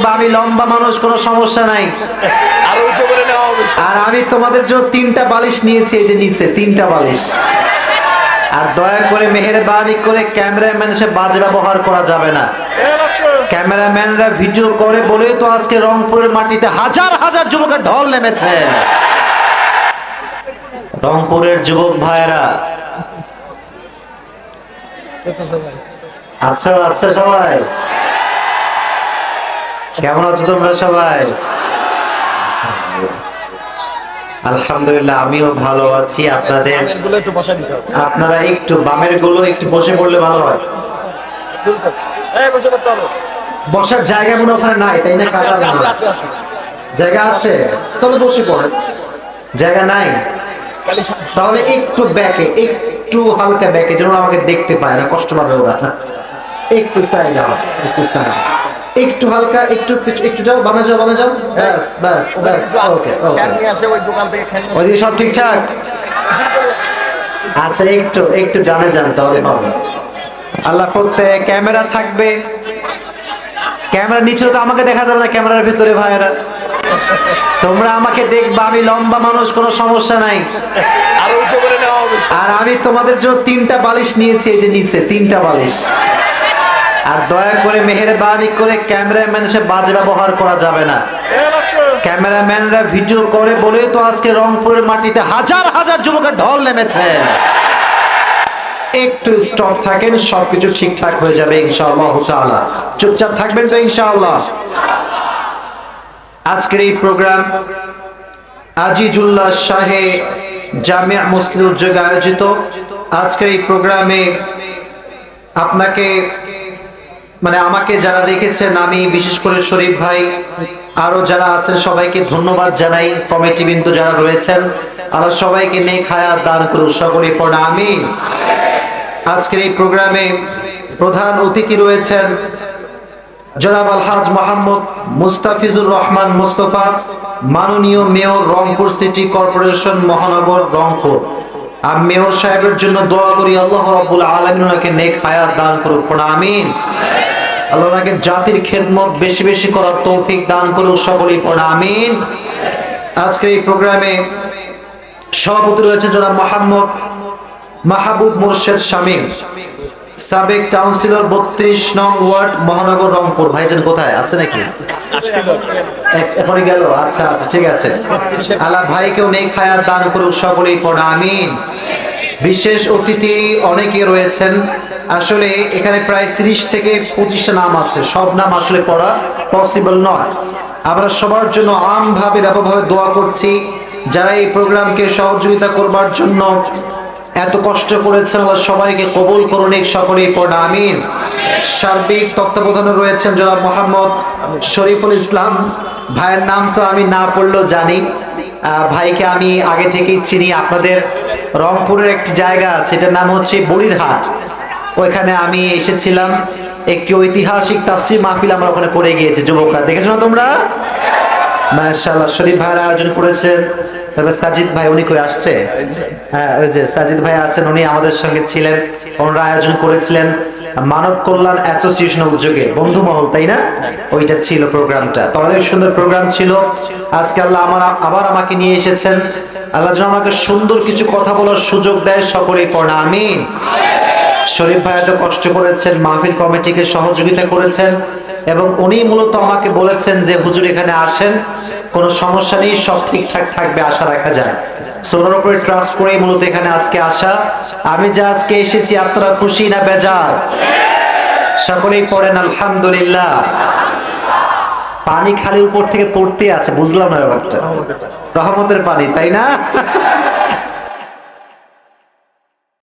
দেখবা আমি লম্বা মানুষ কোনো সমস্যা নাই। আরও আমি তোমাদের জন্য তিনটা বালিশ নিয়েছি এই যে নিচে তিনটা বালিশ। আর দয়া করে মেহেরবানি করে ক্যামেরাম্যান সে বাজে ব্যবহার করা যাবে না। ক্যামেরাম্যানরা ভিডিও করে বলেই তো আজকে রংপুরের মাটিতে হাজার হাজার যুবকের ঢল নেমেছে। রংপুরের যুবক ভাইয়েরা আচ্ছা আচ্ছা সবাই? কেমন আছো তোমরা সবাই? আলহামদুলিল্লাহ আমিও ভালো আছি। আপনাদের আপনারা একটু বামেরগুলো একটু বসে পড়লে ভালো হয়। বসার জায়গা মনে ওখানে নাই তাই না? জায়গা। আছে তবে বসে পড়েন। জায়গা নাই? তাহলে একটু ব্যাকে একটু হালকা ব্যাকে যেন আমাকে দেখতে পায় না কষ্ট পাবে ওরা। একটু সাইড একটু সাইড একটু হালকা একটু একটু যাও বামে যাও বামে যাও। ব্যাস ব্যাস ব্যাস ওকে ওইদিকে সব ঠিকঠাক? আচ্ছা একটু একটু জানে যান তাহলে হবে আল্লাহ করতে ক্যামেরা থাকবে। ক্যামেরা নিচে তো আমাকে দেখা যাবে না ক্যামেরার ভিতরে ভাইয়েরা। তোমরা আমাকে দেখবা আমি লম্বা মানুষ কোনো সমস্যা নাই। আর আমি তোমাদের জন্য তিনটা বালিশ নিয়েছি এই যে নিচে তিনটা বালিশ। আর দয়া করে মেহেরবানি করে ক্যামেরাম্যান সে বাজে ব্যবহার করা যাবে না। ক্যামেরাম্যানরা ভিডিও করে বলেই তো আজকে রংপুরের মাটিতে হাজার হাজার যুবকের ঢল নেমেছে। একটু স্টপ থাকেন, সবকিছু ঠিকঠাক হয়ে যাবে ইনশাআল্লাহ তাআলা। চুপচাপ থাকবেন তো ইনশাআল্লাহ। আজকের এই প্রোগ্রাম আজিজুল্লাহ শাহে জামিয়া মুসলিম উদ্যোগে আয়োজিত। আজকের এই প্রোগ্রামে আপনাকে মানে আমাকে যারা দেখেছেন, আমি বিশেষ করে শরীফ ভাই, আরও যারা আছেন, সবাইকে ধন্যবাদ জানাই। কমিটি বিন্দু যারা রয়েছেন আল্লাহ সবাইকে নেক হায়াত দান করে সকলে পড়া আমি আজকের এই প্রোগ্রামে প্রধান অতিথি রয়েছেন জনাব আলহাজ মোহাম্মদ মুস্তাফিজুর রহমান মুস্তফা, মাননীয় মেয়র রংপুর সিটি কর্পোরেশন মহানগর রংপুর। আর মেয়র সাহেবের জন্য দোয়া করি, আল্লাহ রাব্বুল আলামিন ওনাকে নেক হায়াত দান করুক আমিন। আল্লাহ ওনাকে জাতির খেদমত বেশি বেশি করার তৌফিক দান করুক সকলেই পড়া, আমিন। আজকে এই প্রোগ্রামে সভাপতি রয়েছেন জনাব মোহাম্মদ মাহবুব মোর্শেদ শামীম, সাবেক কাউন্সিলর বত্রিশ নং ওয়ার্ড মহানগর রংপুর। ভাই ভাইজান কোথায়? আছে নাকি? এখনই গেল? আচ্ছা আচ্ছা ঠিক আছে। আল্লাহ ভাইকেও নেই খায়াত দান করুক সকলেই পড়া, আমিন। বিশেষ অতিথি অনেকে রয়েছেন। আসলে এখানে প্রায় ত্রিশ থেকে পঁচিশটা নাম আছে। সব নাম আসলে পড়া পসিবল নয়। আমরা সবার জন্য আমভাবে ব্যাপকভাবে দোয়া করছি। যারা এই প্রোগ্রামকে সহযোগিতা করবার জন্য এত কষ্ট করেছেন, আল্লাহ সবাইকে কবুল করুন। এই সকলেই পড়া, আমিন। সার্বিক তত্ত্বাবধানে রয়েছেন জনাব মোহাম্মদ শরীফুল ইসলাম। ভাইয়ের নাম তো আমি না পড়লেও জানি। ভাইকে আমি আগে থেকেই চিনি। আপনাদের রংপুরের একটি জায়গা আছে, এটার নাম হচ্ছে বড়িরহাট। ওইখানে আমি এসেছিলাম। একটি ঐতিহাসিক তাফসির মাহফিল আমরা ওখানে করে গিয়েছি। যুবকরা, দেখেছ না তোমরা? মাশাআল্লাহ, শরীফ ভাইয়ের আয়োজন করেছেন তারপরে সাজিদ ভাই উনি করে আসছে? হ্যাঁ ওই যে সাজিদ ভাই আছেন, উনি আমাদের সঙ্গে ছিলেন। ওনারা আয়োজন করেছিলেন মানব কল্যাণ অ্যাসোসিয়েশন উদ্যোগে বন্ধু মহল তাই না? ওইটা ছিল প্রোগ্রামটা। তো অনেক সুন্দর প্রোগ্রাম ছিল। আজকে আল্লাহ আমার আবার আমাকে নিয়ে এসেছেন। আল্লাহ যেন আমাকে সুন্দর কিছু কথা বলার সুযোগ দেয় সকলেই পড়া, আমিন। শরীফ ভাই এত কষ্ট করেছেন, মাহফিল কমিটিকে সহযোগিতা করেছেন এবং উনি মূলত আমাকে বলেছেন যে, হুজুর, এখানে আসেন, কোনো সমস্যা নেই, সব ঠিকঠাক থাকবে, আশা রাখা যায়। সোনার উপরে ট্রাস্ট করেই মূলত এখানে আজকে আসা। আমি যে আজকে এসেছি, আপনারা খুশি না বেজার? সকলেই পড়েন, আলহামদুলিল্লাহ। পানি খালি উপর থেকে পড়তে আছে, বুঝলাম না ব্যাপারটা। রহমতের পানি, তাই না?